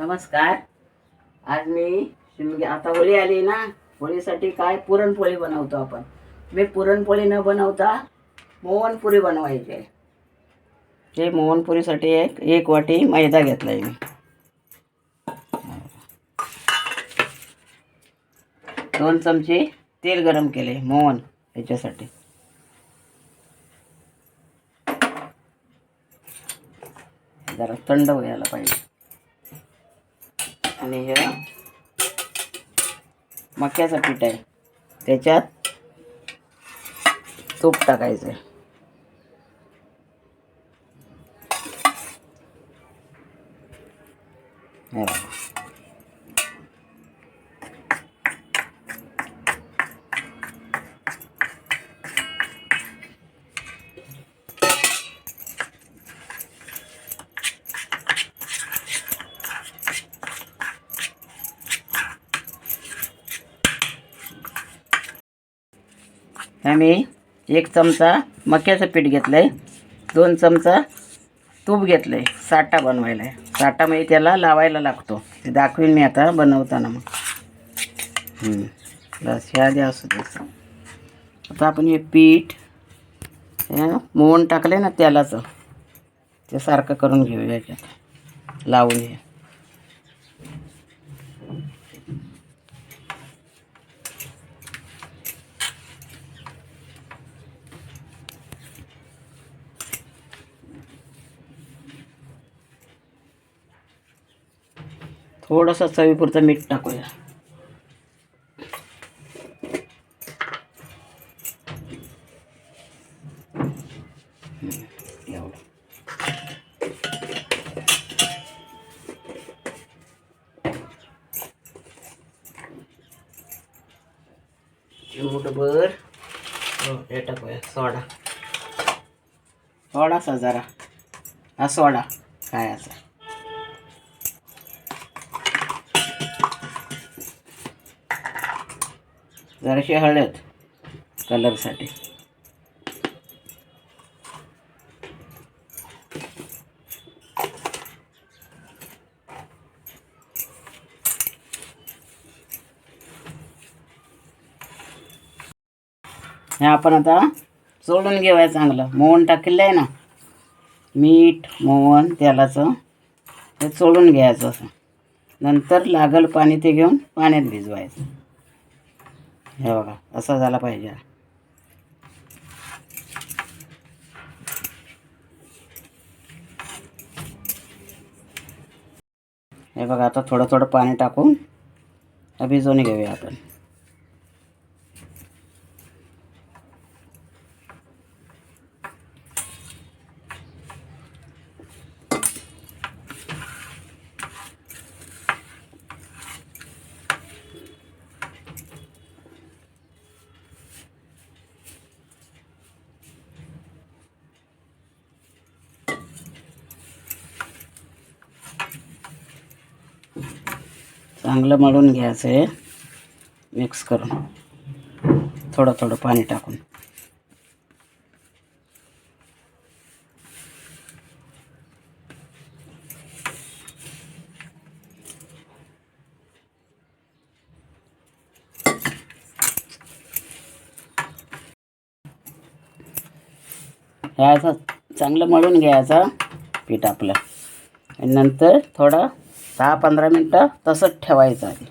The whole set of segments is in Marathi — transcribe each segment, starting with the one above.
नमस्कार. आज मी शिमगे आता होळी आली ना होळीसाठी काय पुरणपोळी बनवतो आपण. मी पुरणपोळी न बनवता मोहनपुरी बनवायची. आहे हे मोहनपुरीसाठी एक एक वाटी मैदा घेतला आहे मी. दोन चमचे तेल गरम केले मोहन याच्यासाठी. जरा थंड व्हायला पाहिजे. आणि हे मक्याचं पीठ आहे त्याच्यात तूप टाकायचं आहे हे बघा. आम्ही एक चमचा मक्याचं पीठ घेतलं आहे दोन चमचा तूप घेतलं आहे साठा बनवायला आहे. साठा म्हणजे त्याला लावायला लागतो. ते दाखवीन मी आता बनवताना मग. बस ह्या द्या असू दे आता आपण हे पीठ हे मोहन आहे ना तेलाचं ते सारखं करून घेऊया याच्यात. लावून हे थोडासा चवीपुरतं मीठ टाकूया. हम्म, चिमूटभर हो, हे टाकूया सोडा. सोडासा जरा. हा सोडा खायचा. जराशी हळद कलरसाठी हे आपण आता सोडून घेऊया चांगलं. मोहन टाकलेलं आहे ना? मीठ मोहन तेलाचं हे सोडून घ्यायचं असं. नंतर लागल पाणी ते घेऊन पाण्यात भिजवायचं. हो हे बघा असा झाला पाहिजे. हे बघा आता थोडं थोडं पाणी टाकून भिजवून घेऊया आपण. चांगलं मळून घ्यायचं आहे. मिक्स करून. थोडं थोडं पाणी टाकून. हे असं चांगलं मळून घ्यायचं पीठ आपलं. आणि नंतर थोडा दहा पंधरा मिनटं तसंच ठेवायचं आधी.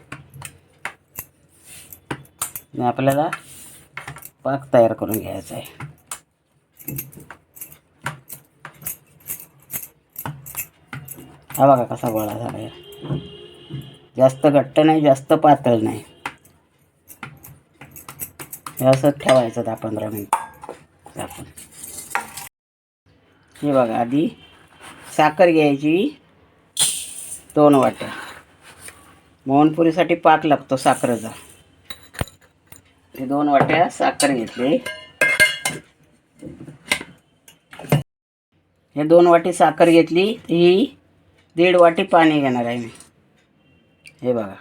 आणि आपल्याला पाक तयार करून घ्यायचा आहे. हा बघा कसा गोळा झाला आहे जास्त घट्ट नाही जास्त पातळ नाही. हे असंच ठेवायचं दहा पंधरा मिनिट. आपण. हे बघा आधी साखर घ्यायची. दोन वाट्या मोहनपुरीसाठी पाक लागतो साखरेचा. हे दोन वाट्या साखर घेतली. हे दोन वाटी साखर घेतली. ही दीड वाटी पाणी घेणार आहे मी. हे बघा.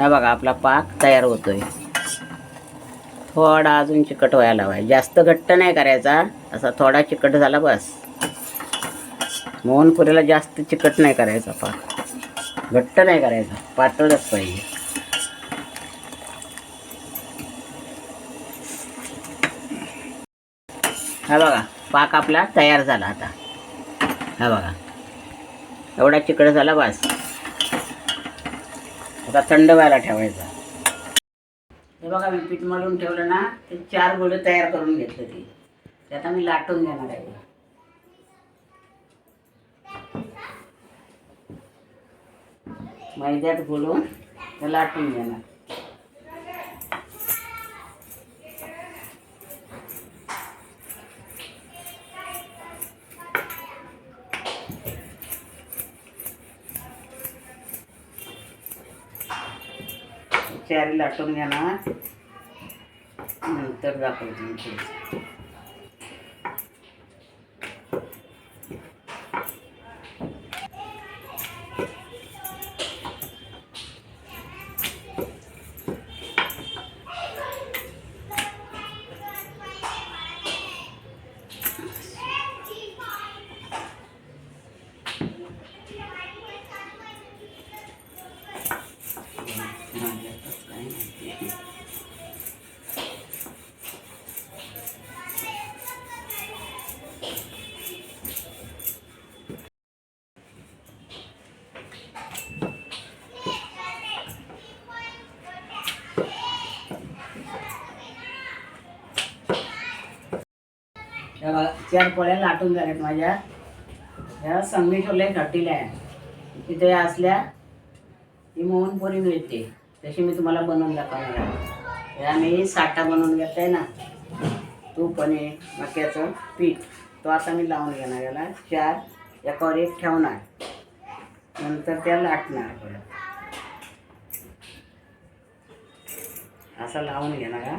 हा बघा आपला पाक तयार होतोय. थोडा अजून चिकट व्हायला हवा जास्त घट्ट नाही करायचा. असा थोडा चिकट झाला बस. मोहनपुरीला जास्त चिकट नाही करायचा पाक. घट्ट नाही करायचा. पातळच पाहिजे. हा बघा पाक आपला तयार झाला आता. हा बघा. एवढा चिकट झाला बस. आता थंड व्हायला ठेवायचा. हे बघा मी पीठ मळून ठेवलं ना ते चार गोळे तयार करून घेतले ते. ते आता मी लाटून घेणार आहे. मैद्यात बोलून ते लाटून घेणार. कॅरी लाटून घेणार नंतर दाखवते मी चार पोळ्या लाटून झाल्यात माझ्या. ह्या संगमेश्वरला एक हॉटेल आहे तिथे असल्या ही मोहनपुरी मिळते. तशी मी तुम्हाला बनवून दाखवणार आहे. ह्या मी साठा बनवून घेतलाय ना. तूप आणि मक्याचं पीठ. तो आता मी लावून घेणार याला. चार एकावर एक ठेवणार. नंतर त्या लाटणार परत. असं लावून घेणार हा.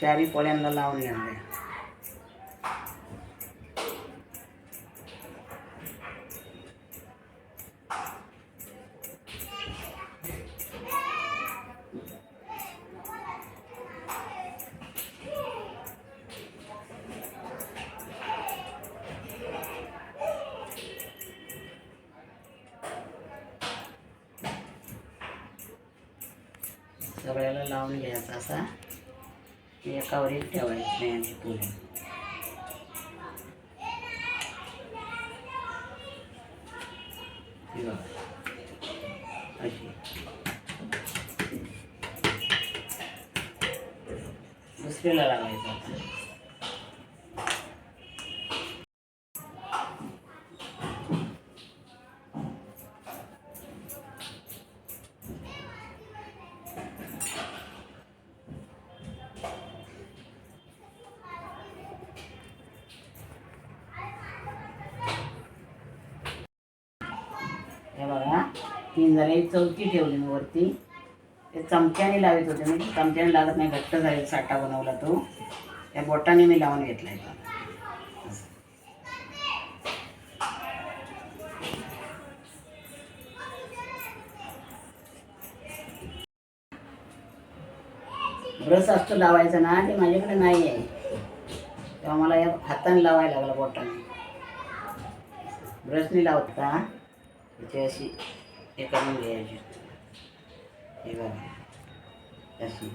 चारी पोळ्यांना लावून घेणार सगळ्याला लावून घ्यायचा असा. एकावर एक ठेवायचं नाही पुढे. अशी. दुसरीला लावायचं आता. हे बघा तीन झाले एक चौथी ठेवली मी वरती. ते चमच्याने लावित होते मी. चमच्याने लागत नाही घट्ट झाले साठा बनवला तो. त्या बोटाने मी लावून घेतलाय आहे ब्रश असतो लावायचा ना ते माझ्याकडे नाही आहे तेव्हा मला या हाताने लावायला लागला बोटाने. ब्रशने लावत का? त्याची अशी हे करून घ्यायची. हे बघा. अशी.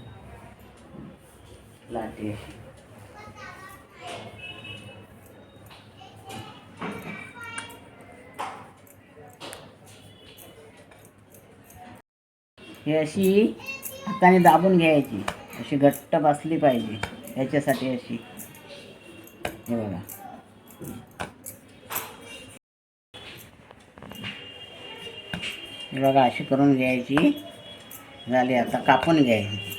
लाटी अशी. हे अशी हाताने दाबून घ्यायची. अशी घट्ट बसली पाहिजे. याच्यासाठी अशी. हे बघा. हे बघा अशी करून घ्यायची. झाली आता कापून घ्यायची.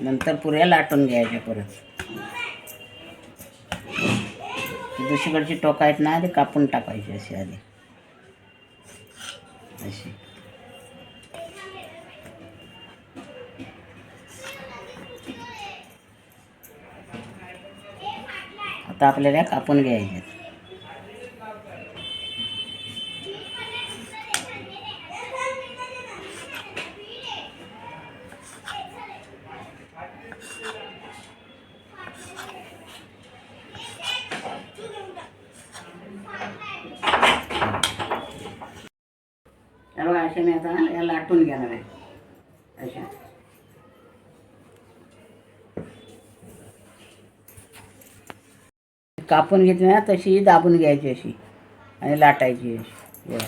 नंतर पुऱ्या लाटून घ्यायच्या परत. दुसरीकडची टोक आहेत ना ते कापून टाकायची अशी आधी. अशी. आता आपल्याला कापून घ्यायचे मी आता या लाटून घेणार आहे अशा कापून घेतली ना तशी दाबून घ्यायची अशी आणि लाटायची अशी.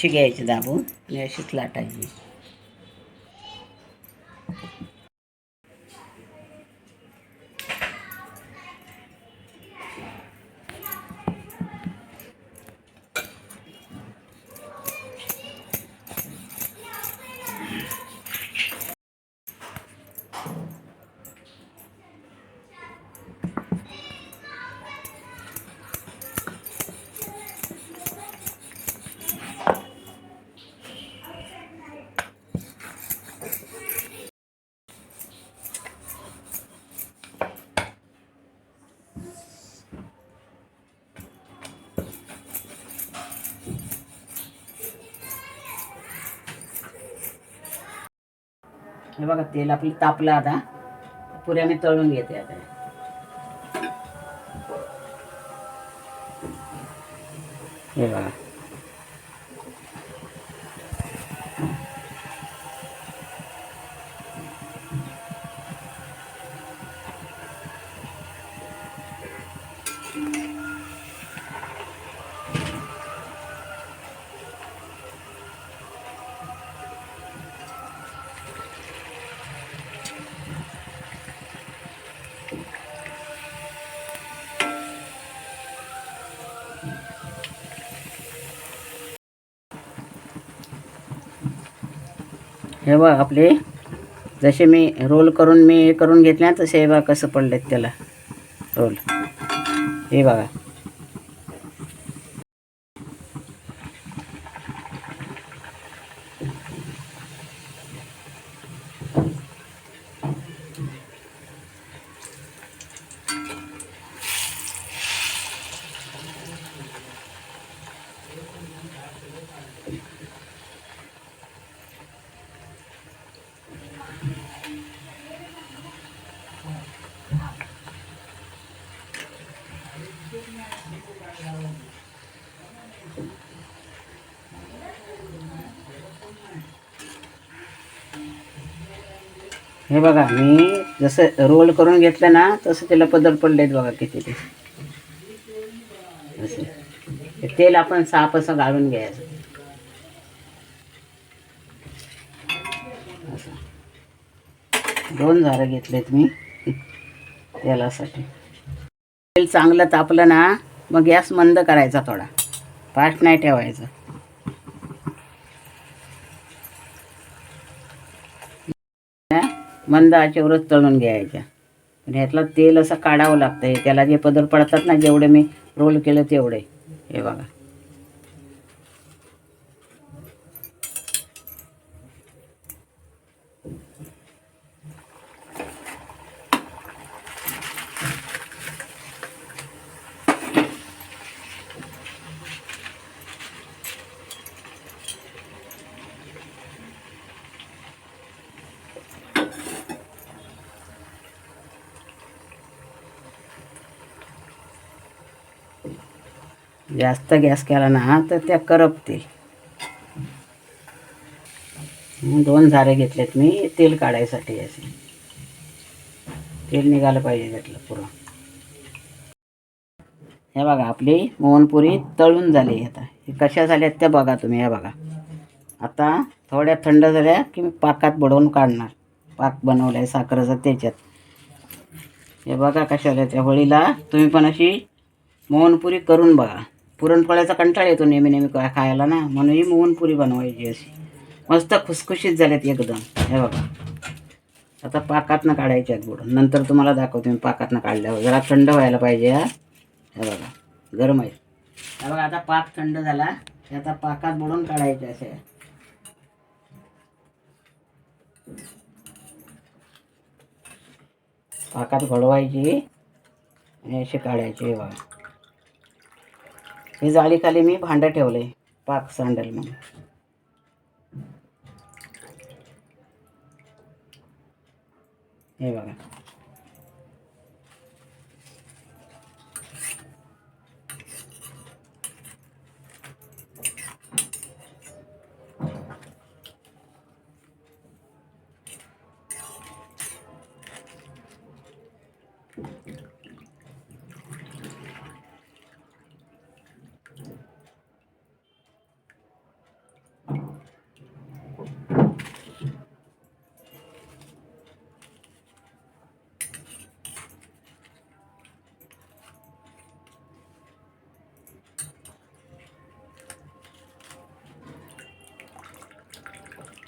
अशी घ्यायची दाबून? आणि अशीच लाटायची. हे बघा तेल आपलं तापलं आता. पुऱ्या मी तळून घेते आता. हे बघा. हे बघ आपले जसे मी रोल करून मी हे करून घेतल्या तसे हे बघा कसं पडलेत त्याला. रोल हे बघा. हे बघा मी जसं रोल करून घेतलं ना तसं त्याला पदर पडलेत बघा किती ते. असं. तेल आपण साप असं गाळून घ्यायचं. असं. दोन झारं घेतलेत मी तेलासाठी. तेल चांगलं तापलं ना मग गॅस मंद करायचा थोडा. फास्ट नाही ठेवायचा त्या मंद आचेवरच तळून घ्यायच्या पण ह्यातलं तेल असं काढावं लागतं हे त्याला जे पदर पडतात ना जेवढे मी रोल केलं तेवढे. हे बघा. जास्त गॅस केला ना तर त्या करपतील. दोन झारे घेतलेत मी तेल काढायसाठी असे. तेल निघालं पाहिजे त्यातलं पुरं. हे बघा आपली मोहनपुरी तळून झाली आता. हे कशा झाल्यात त्या बघा तुम्ही हे बघा. आता थोड्या थंड झाल्या की मी पाकात बुडवून काढणार. पाक बनवला आहे साखरेचा त्याच्यात. हे बघा कशा आल्या त्या होळीला. तुम्ही पण अशी मोहनपुरी करून बघा. पुरणपोळ्याचा कंटाळा येतो नेहमी नेहमी काय खायला ना. म्हणून ही मोहनपुरी बनवायची अशी. मस्त खुसखुशीत झालेत एकदम. हे बघा. आता पाकातनं काढायचे आहेत बुडून. नंतर तुम्हाला दाखवते मी पाकातनं काढल्यावर. जरा थंड व्हायला पाहिजे हा. हे बघा. गरम आहे. हे बघा आता पाक थंड झाला. हे आता पाकात बुडून काढायचे असे. पाकात घडवायची आणि अशी काढायची हे बघा. ही जाळीखाली मी भांडं ठेवलंय पाक सांडेल म्हणून. हे बघा.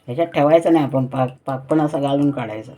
ह्याच्यात ठेवायचं नाही आपण पाक पाक पण असा घालून काढायचा.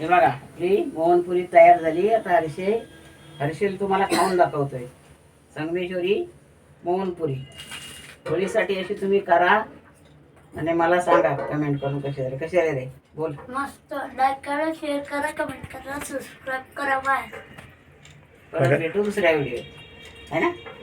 हे बघा आपली मोहनपुरी तयार झाली. आता हर्षे हर्षेल तुम्हाला खाऊन दाखवतोय. संगमेश्वरी मोहनपुरी होळीसाठी अशी तुम्ही करा आणि मला सांगा कमेंट करून कशी झाली कशी आले रे? बोल. मस्त लाईक करा शेअर करा कमेंट करा सबस्क्राईब करा बाय परत भेटू दुसऱ्या व्हिडिओ है ना? हां